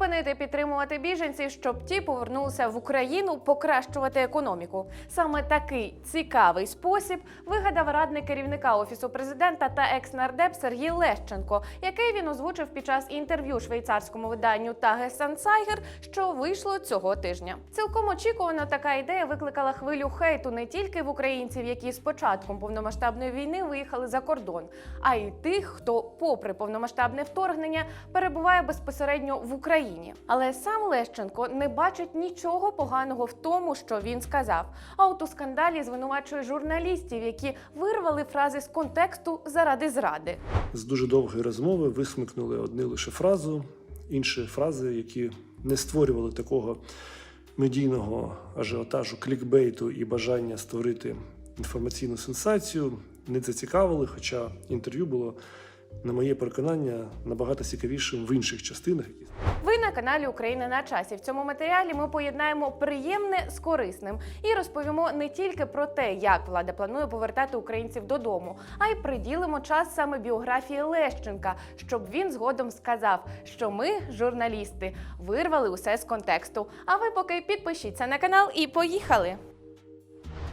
припинити підтримувати біженців, щоб ті повернулися в Україну покращувати економіку. Саме такий цікавий спосіб вигадав радник керівника офісу президента та екс-нардеп Сергій Лещенко, який він озвучив під час інтерв'ю швейцарському виданню Таге Сансайгер, що вийшло цього тижня. Цілком очікувано така ідея викликала хвилю хейту не тільки в українців, які з початком повномасштабної війни виїхали за кордон, а й тих, хто, попри повномасштабне вторгнення, перебуває безпосередньо в Україні. Але сам Лещенко не бачить нічого поганого в тому, що він сказав. А скандалі звинувачує журналістів, які вирвали фрази з контексту заради зради. з дуже довгої розмови висмикнули одну лише фразу, інші фрази, які не створювали такого медійного ажіотажу, клікбейту і бажання створити інформаційну сенсацію, не зацікавили, хоча інтерв'ю було, на моє переконання, набагато цікавішим в інших частинах. Ви на каналі Україна на часі. В цьому матеріалі ми поєднаємо приємне з корисним і розповімо не тільки про те, як влада планує повертати українців додому, а й приділимо час саме біографії Лещенка, щоб він згодом сказав, що ми, журналісти, вирвали усе з контексту. А ви поки підпишіться на канал і поїхали.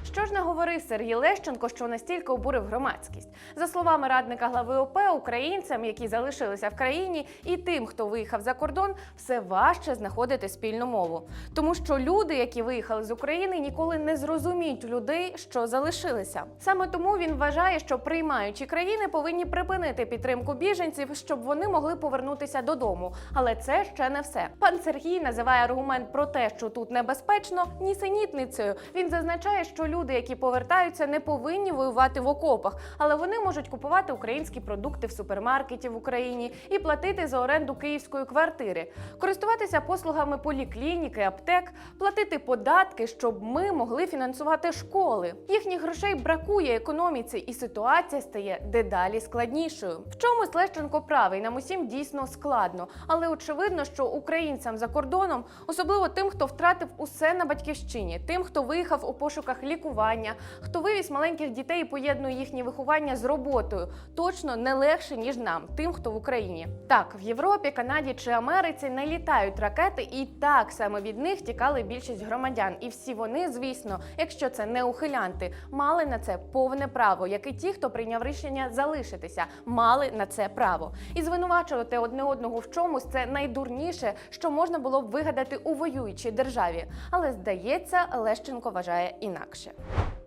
Що ж наговорив Сергій Лещенко, що настільки обурив громадськість? За словами радника глави ОП, українцям, які залишилися в країні, і тим, хто виїхав за кордон, все важче знаходити спільну мову. Тому що люди, які виїхали з України, ніколи не зрозуміють людей, що залишилися. Саме тому він вважає, що приймаючі країни повинні припинити підтримку біженців, щоб вони могли повернутися додому. Але це ще не все. Пан Сергій називає аргумент про те, що тут небезпечно, нісенітницею. Він зазначає, що люди, які повертаються, не повинні воювати в окопах, але вони можуть купувати українські продукти в супермаркеті в Україні і платити за оренду київської квартири, користуватися послугами поліклініки, аптек, платити податки, щоб ми могли фінансувати школи. Їхніх грошей бракує економіці, і ситуація стає дедалі складнішою. В чомусь Лещенко правий, нам усім дійсно складно, але очевидно, що українцям за кордоном, особливо тим, хто втратив усе на батьківщині, тим, хто виїхав у пошуках лікування, хто вивіз маленьких дітей і поєднує їхнє виховання з роботою, точно не легше ніж нам, тим, хто в Україні. Так, в Європі, Канаді чи Америці не літають ракети, і так саме від них тікали більшість громадян. І всі вони, звісно, якщо це не ухилянти, мали на це повне право, як і ті, хто прийняв рішення залишитися, мали на це право. І звинувачувати одне одного в чомусь це найдурніше, що можна було б вигадати у воюючій державі. Але здається, Лещенко вважає інакше.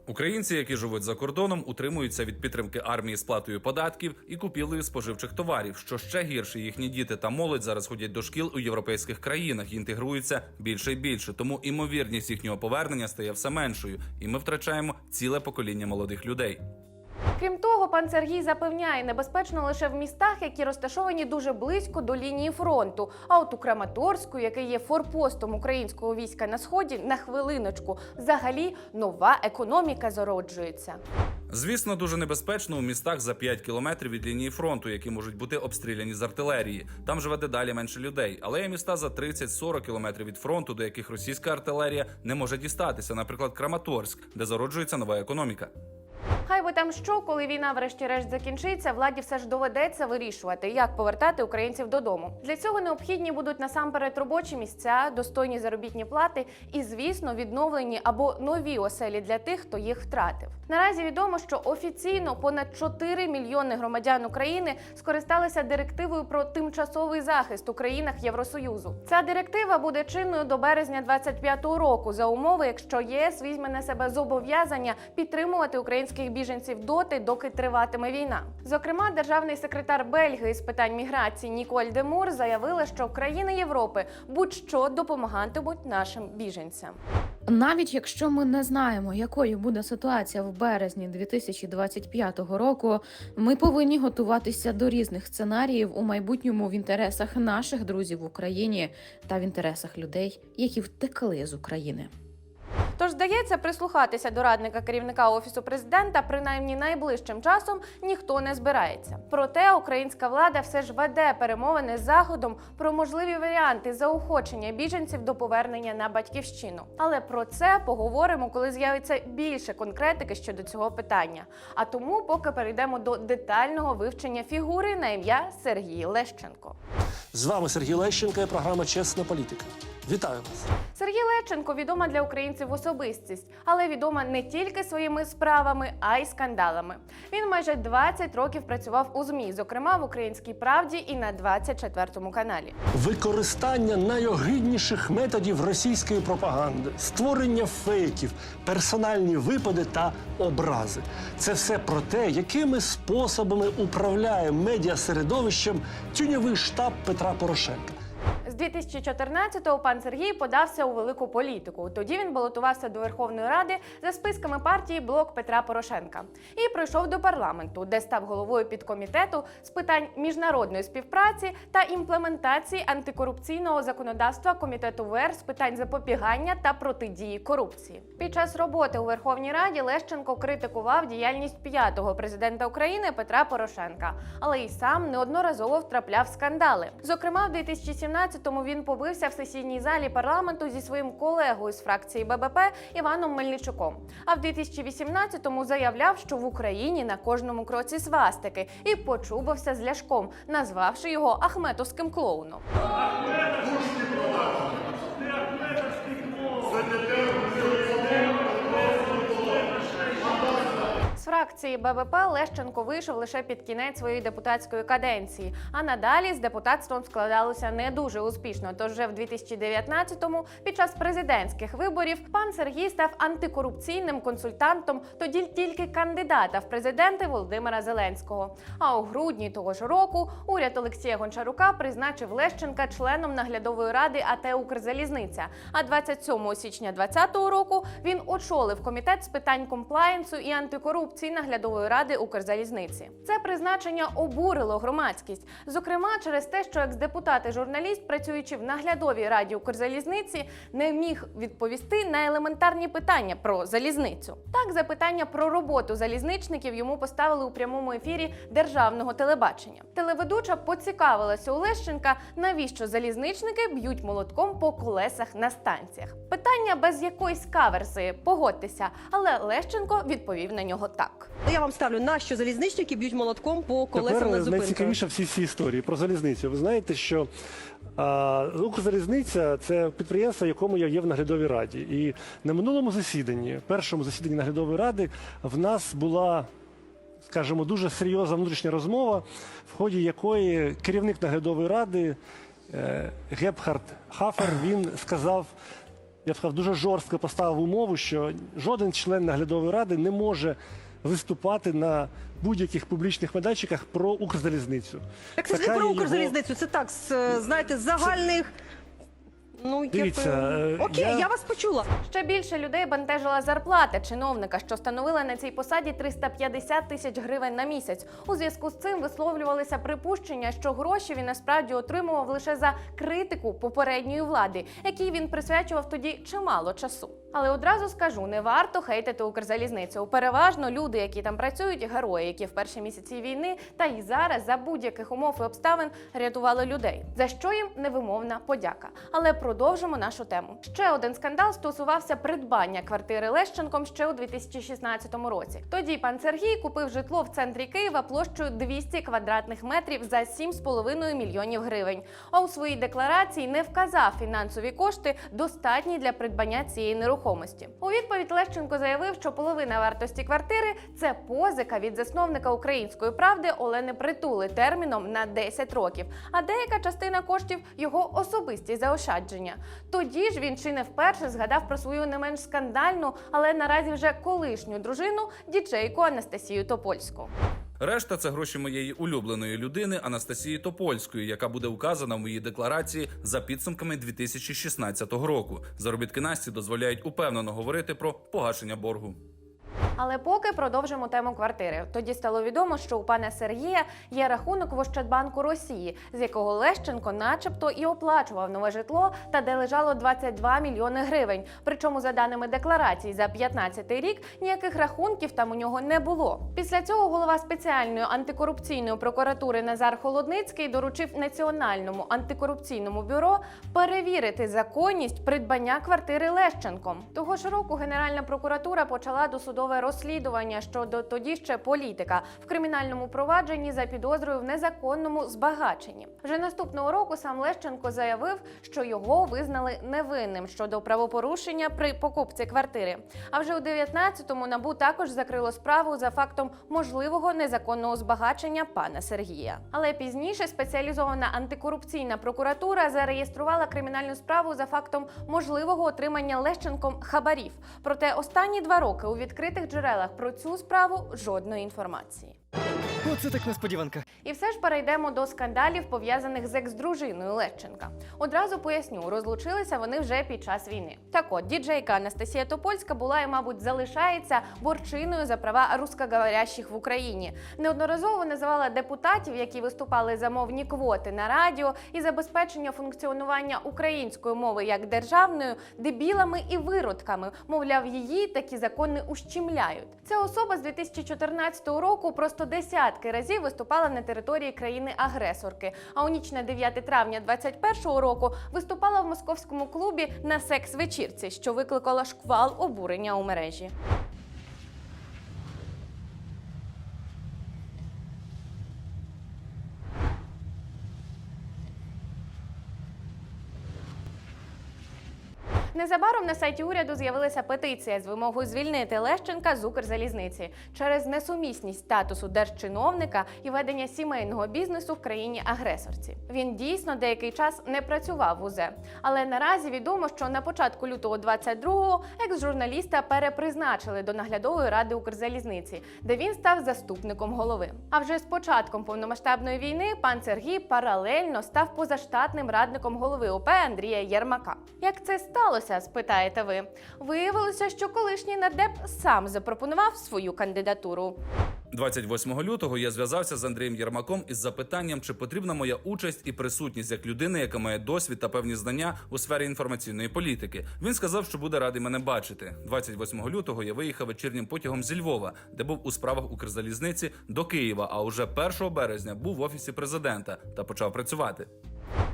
Українці, які живуть за кордоном, утримуються від підтримки армії сплатою податків і купівлею споживчих товарів. Що ще гірше, їхні діти та молодь зараз ходять до шкіл у європейських країнах і інтегруються більше і більше. Тому імовірність їхнього повернення стає все меншою, і ми втрачаємо ціле покоління молодих людей. Крім того, пан Сергій запевняє, небезпечно лише в містах, які розташовані дуже близько до лінії фронту. А от у Краматорську, який є форпостом українського війська на сході, на хвилиночку, взагалі нова економіка зароджується. Звісно, дуже небезпечно у містах за 5 кілометрів від лінії фронту, які можуть бути обстріляні з артилерії. Там живе дедалі менше людей. Але є міста за 30-40 кілометрів від фронту, до яких російська артилерія не може дістатися, наприклад, Краматорськ, де зароджується нова економіка. Хай би там що, коли війна врешті-решт закінчиться, владі все ж доведеться вирішувати, як повертати українців додому. Для цього необхідні будуть насамперед робочі місця, достойні заробітні плати і, звісно, відновлені або нові оселі для тих, хто їх втратив. Наразі відомо, що офіційно понад 4 мільйони громадян України скористалися директивою про тимчасовий захист у країнах Євросоюзу. Ця директива буде чинною до березня 25-го року за умови, якщо ЄС візьме на себе зобов'язання підтримувати українських біженців доти, доки триватиме війна. Зокрема, державний секретар Бельгії з питань міграції Ніколь Демур заявила, що країни Європи будь-що допомагатимуть нашим біженцям. Навіть якщо ми не знаємо, якою буде ситуація в березні 2025 року, ми повинні готуватися до різних сценаріїв у майбутньому в інтересах наших друзів в Україні та в інтересах людей, які втекли з України. Тож здається, прислухатися до радника керівника офісу президента принаймні найближчим часом ніхто не збирається. Проте українська влада все ж веде перемовини з заходом про можливі варіанти заохочення біженців до повернення на батьківщину. Але про це поговоримо, коли з'явиться більше конкретики щодо цього питання. А тому поки перейдемо до детального вивчення фігури на ім'я Сергій Лещенко. З вами Сергій Лещенко і програма Чесна політика. Вітаю вас. Сергій Лещенко відома для українців особистість, але відома не тільки своїми справами, а й скандалами. Він майже 20 років працював у ЗМІ, зокрема в Українській правді і на 24 каналі. Використання найогидніших методів російської пропаганди, створення фейків, персональні випади та образи. Це все про те, якими способами управляє медіасередовищем тюньовий штаб Петра Порошенка. З 2014-го пан Сергій подався у велику політику. Тоді він балотувався до Верховної Ради за списками партії Блок Петра Порошенка і пройшов до парламенту, де став головою підкомітету з питань міжнародної співпраці та імплементації антикорупційного законодавства комітету ВР з питань запобігання та протидії корупції. Під час роботи у Верховній Раді Лещенко критикував діяльність п'ятого президента України Петра Порошенка, але й сам неодноразово втрапляв в скандали. Зокрема, в 2017-му він побився в сесійній залі парламенту зі своїм колегою з фракції ББП Іваном Мельничуком. А в 2018-му заявляв, що в Україні на кожному кроці свастики, і почубався з ляшком, назвавши його Ахметовським клоуном. З фракції ББП Лещенко вийшов лише під кінець своєї депутатської каденції, а надалі з депутатством складалося не дуже успішно. Тож вже в 2019-му, під час президентських виборів, пан Сергій став антикорупційним консультантом тоді тільки кандидата в президенти Володимира Зеленського. А у грудні того ж року уряд Олексія Гончарука призначив Лещенка членом наглядової ради АТ Укрзалізниця. А 27 січня 2020 року він очолив комітет з питань комплаєнсу і антикорупції наглядової ради Укрзалізниці. Це призначення обурило громадськість, зокрема через те, що екс-депутат і журналіст, працюючи в наглядовій раді Укрзалізниці, не міг відповісти на елементарні питання про залізницю. Так, запитання про роботу залізничників йому поставили у прямому ефірі державного телебачення. Телеведуча поцікавилася у Лещенка, навіщо залізничники б'ють молотком по колесах на станціях. Питання без якоїсь каверси, погодьтеся, але Лещенко відповів на нього так. Я вам ставлю, нащо залізничники б'ють молотком по колесам Тепер на зупинках? найцікавіше всі ці історії про залізницю. Ви знаєте, що а, Укрзалізниця це підприємство, якому я є в наглядовій раді. І на минулому засіданні, першому засіданні наглядової ради, в нас була. Скажімо, дуже серйозна внутрішня розмова, в ході якої керівник наглядової ради е, Гепхард Хафер він сказав, я б сказав, дуже жорстко поставив умову, що жоден член наглядової ради не може виступати на будь-яких публічних майданчиках про Укрзалізницю. Так це ж не про його- Укрзалізницю, це так, з, е, знаєте, загальних. Ну, я Дивіться, певна- е, Окей, я- я вас почула. Ще більше людей бентежила зарплата чиновника, що становила на цій посаді 350 тисяч гривень на місяць. У зв'язку з цим висловлювалися припущення, що гроші він насправді отримував лише за критику попередньої влади, якій він присвячував тоді чимало часу. Але одразу скажу, не варто хейтити Укрзалізницю. Переважно люди, які там працюють, герої, які в перші місяці війни та й зараз за будь-яких умов і обставин рятували людей. За що їм невимовна подяка. Але продовжимо нашу тему. Ще один скандал стосувався придбання квартири Лещенком ще у 2016 році. Тоді пан Сергій купив житло в центрі Києва площею 200 квадратних метрів за 7,5 мільйонів гривень. А у своїй декларації не вказав фінансові кошти, достатні для придбання цієї нерухомості. У відповідь Лещенко заявив, що половина вартості квартири це позика від засновника української правди Олени Притули терміном на 10 років, а деяка частина коштів його особисті заощадження. Тоді ж він чи не вперше згадав про свою не менш скандальну, але наразі вже колишню дружину діджейку Анастасію Топольську. Решта це гроші моєї улюбленої людини Анастасії Топольської, яка буде указана в моїй декларації за підсумками 2016 року. Заробітки Насті дозволяють упевнено говорити про погашення боргу. Але поки продовжимо тему квартири. Тоді стало відомо, що у пана Сергія є рахунок в Ощадбанку Росії, з якого Лещенко, начебто, і оплачував нове житло, та де лежало 22 мільйони гривень. Причому, за даними декларації, за 15 рік ніяких рахунків там у нього не було. Після цього голова спеціальної антикорупційної прокуратури Назар Холодницький доручив національному антикорупційному бюро перевірити законність придбання квартири Лещенком. Того ж року Генеральна прокуратура почала досудове розслідування щодо тоді ще політика в кримінальному провадженні за підозрою в незаконному збагаченні. Вже наступного року сам Лещенко заявив, що його визнали невинним щодо правопорушення при покупці квартири. А вже у 19-му набу також закрило справу за фактом можливого незаконного збагачення пана Сергія. Але пізніше спеціалізована антикорупційна прокуратура зареєструвала кримінальну справу за фактом можливого отримання Лещенком хабарів. Проте останні два роки у відкритих джерелах про цю справу жодної інформації. Оце так несподіванка. І все ж перейдемо до скандалів, пов'язаних з екс-дружиною Лещенка. Одразу поясню, розлучилися вони вже під час війни. Так от, діджейка Анастасія Топольська була і, мабуть, залишається борчиною за права рускоговорящих в Україні. Неодноразово називала депутатів, які виступали за мовні квоти на радіо і забезпечення функціонування української мови як державної дебілами і виродками. Мовляв, її такі закони ущемляють. Ця особа з 2014 року просто десятки разів виступала на території країни-агресорки. А у ніч на 9 травня 2021 року виступала в московському клубі на секс-вечірці, що викликала шквал обурення у мережі. Незабаром на сайті уряду з'явилася петиція з вимогою звільнити Лещенка з Укрзалізниці через несумісність статусу держчиновника і ведення сімейного бізнесу в країні-агресорці. Він дійсно деякий час не працював в УЗ, але наразі відомо, що на початку лютого 22-го екс-журналіста перепризначили до наглядової ради Укрзалізниці, де він став заступником голови. А вже з початком повномасштабної війни пан Сергій паралельно став позаштатним радником голови ОП Андрія Єрмака. Як це сталося? Спитаєте ви. Виявилося, що колишній нардеп сам запропонував свою кандидатуру. 28 лютого я зв'язався з Андрієм Єрмаком із запитанням, чи потрібна моя участь і присутність як людини, яка має досвід та певні знання у сфері інформаційної політики. Він сказав, що буде радий мене бачити. 28 лютого я виїхав вечірнім потягом зі Львова, де був у справах Укрзалізниці до Києва. А уже 1 березня був в офісі президента та почав працювати.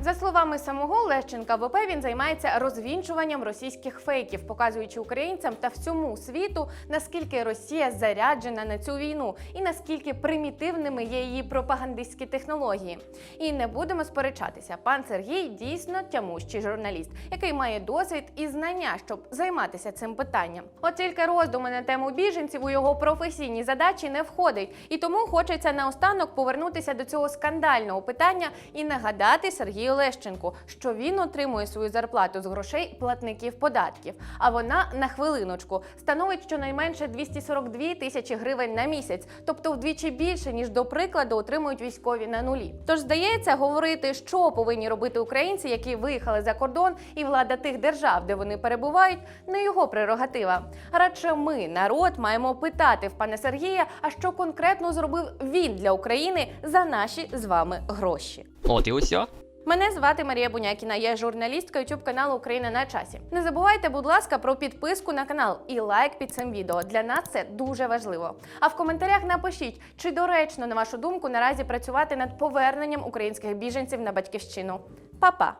За словами самого Лещенка, в ОП він займається розвінчуванням російських фейків, показуючи українцям та всьому світу, наскільки Росія заряджена на цю війну і наскільки примітивними є її пропагандистські технології. І не будемо сперечатися. Пан Сергій дійсно тямущий журналіст, який має досвід і знання, щоб займатися цим питанням. От тільки роздуми на тему біженців у його професійні задачі не входить, і тому хочеться наостанок повернутися до цього скандального питання і нагадати Сергію Лещенку, що він отримує свою зарплату з грошей платників податків. А вона на хвилиночку становить щонайменше 242 тисячі гривень на місяць, тобто вдвічі більше ніж до прикладу отримують військові на нулі. Тож здається, говорити, що повинні робити українці, які виїхали за кордон, і влада тих держав, де вони перебувають, не його прерогатива. Радше ми, народ, маємо питати в пана Сергія, а що конкретно зробив він для України за наші з вами гроші. От і усе. Мене звати Марія Бунякіна, я журналістка YouTube каналу Україна на часі. Не забувайте, будь ласка, про підписку на канал і лайк під цим відео. Для нас це дуже важливо. А в коментарях напишіть, чи доречно, на вашу думку, наразі працювати над поверненням українських біженців на батьківщину. Па-па!